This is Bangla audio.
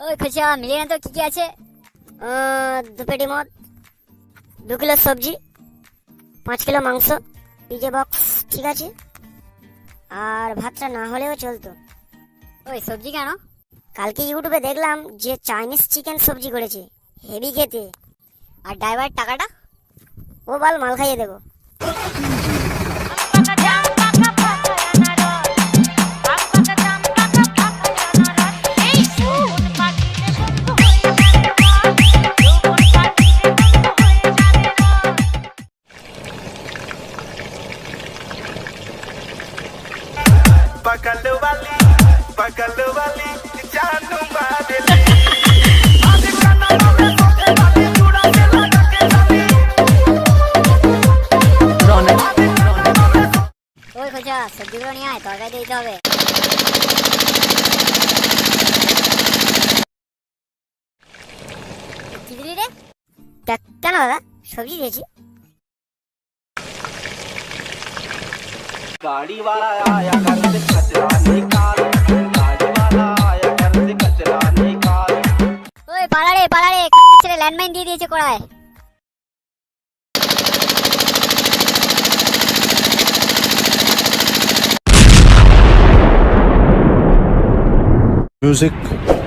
ওই খোঁচা মিলিয়ে না তো কি কি আছে দু পেটি মদ দু কিলো সবজি পাঁচ কিলো মাংস পিজে বক্স ঠিক আছে আর ভাতটা না হলেও চলতো ওই সবজি কেন কালকে ইউটিউবে দেখলাম যে চাইনিজ চিকেন সবজি করেছে হেভি খেতে আর ড্রাইভার টাকাটা ও বাল মাল খাইয়ে দেবো పగలు వాలి పగలు వాలి జాను మాదిలి ওই খোঁজা, সবজিগুলো নিয়ে আয়, তরকারি দিতে হবে। কি সবজি দিয়েছি। गाड़ी वाला आया घर से कचरा निकाल। गाड़ी वाला आया घर से कचरा निकाल। ओए पालाड़े पालाड़े कचरे लैंडमाइन दे दीजिए कोड़ा है। म्यूज़िक